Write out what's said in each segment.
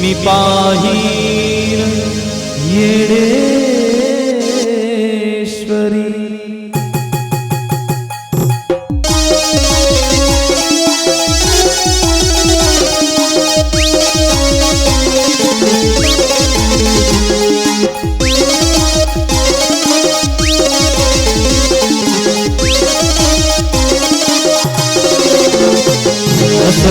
निपाही येड़े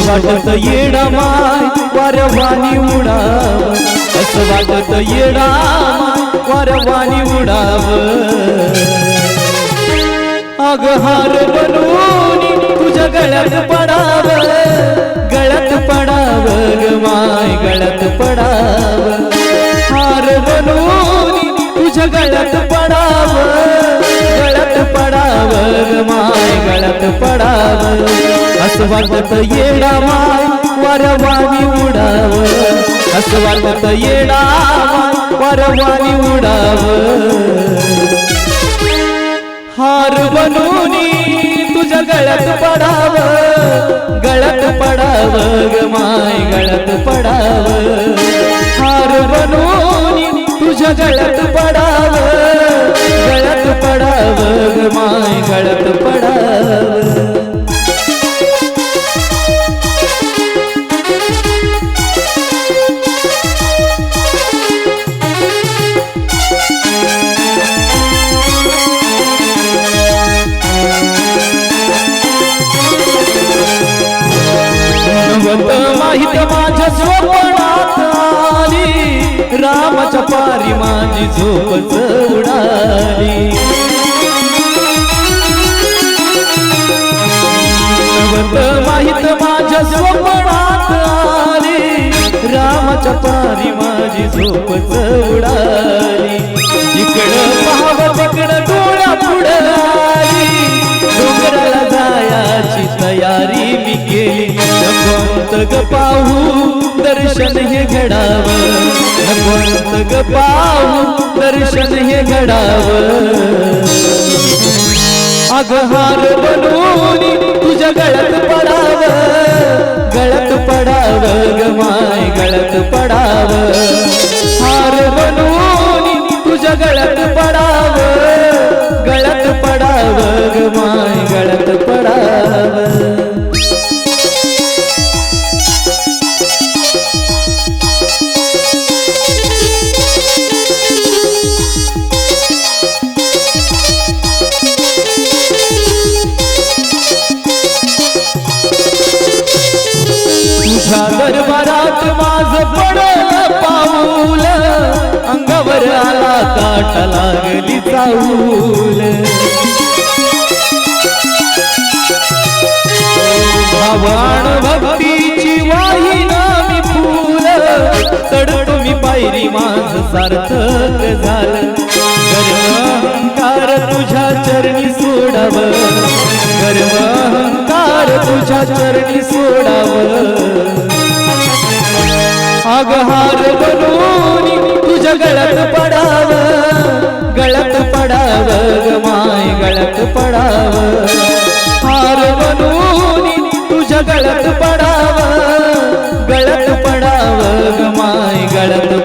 वाटत येडा माय वारवानी उडाव. असं वाटत येडा माय वारवानी उडाव. अगहार बनून तुझ्या गळ्यात पडाव. गळ्यात पडाव ग माय गळ्यात पडाव. हार बनून तुझ्या गळ्यात पडाव. गळ्यात पडाव ग माय गळ्यात पडाव. वाटत येडा माय वारवानी उडाव. असं वाटत येडा माय उडाव. हार बनूनी तुझ्या गळ्यात पडाव. गळ्यात पडाव ग माय गळ्यात पडाव. हार बनूनी तुझ्या गळ्यात पडाव. गळ्यात पडाव ग माय गळ्यात पडाव. नवत माहीत माझ्या स्वप्नात आली? रामाच्या पारी माझी झोपच उडाली. नवत माहीत माझ्या स्वप्नात आली? रामाच्या पारी माझी झोपच उडाली. इकडं ग पाहू दर्शन हे घडावं नकोत ग पाहू दर्शन हे घडावं अग हार बनून तुझ्या गळ्यात पडाव वाट लागली चाऊल. भवान भक्तीची वाही मी फूल. चढतो मी पायरी माझ सार्थक झालं. गर्व अहंकार तुझ्या चरणी सोडाव. गर्व अहंकार तुझ्या चरणी सोडाव. अगहार बनून तुझ्या गळ्यात गळत पडाव माय गळत पडाव. हार बनून तुझ्या गळत पडाव. गळत पडाव माय गळत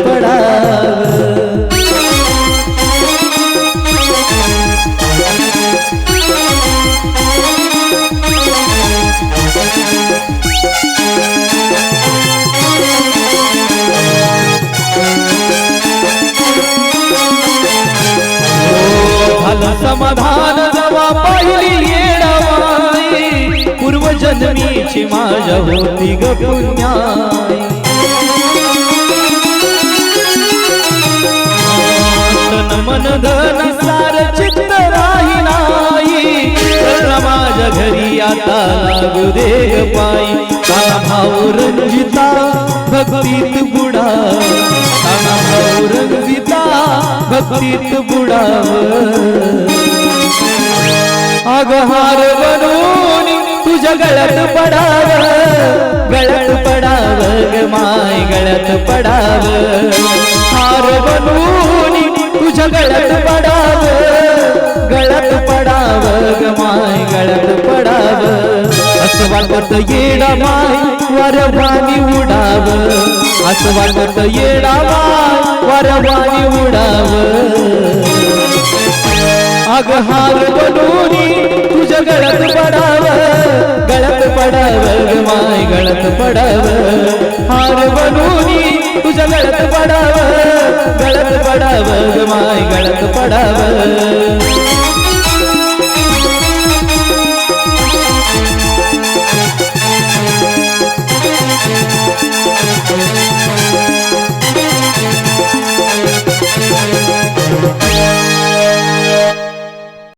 पूर्वजन्मीची माझ्या होती ग पुण्या. तन मन धन सार चित्त राही नाही. माझ्या घरी आता लागू दे पायी. भाऊ रंजिता भक्तीत बुडा काना भाऊ रंजिता भक्तीत बुडा अगहार तुझ्या पडाव गळ्यात पडाव ग माय गळ्यात पडाव. हार बनून तुझ्या गळ्यात पडाव गळ्यात पडाव ग माय गळ्यात पडाव. असं वाटत येडा माय वरवानी उडाव. असं वाटत येडा माय वरवानी उडाव. अग हार बनून तुझ्या गळ्यात पडाव ಪಡವ ಮಾಯ ಗಳತ ಪಡವ ಹಾರವನು ನೀ ತುಜ ಗಳತ ಪಡವ ಗಳತ ಪಡವ ಮಾಯ ಗಳತ ಪಡವ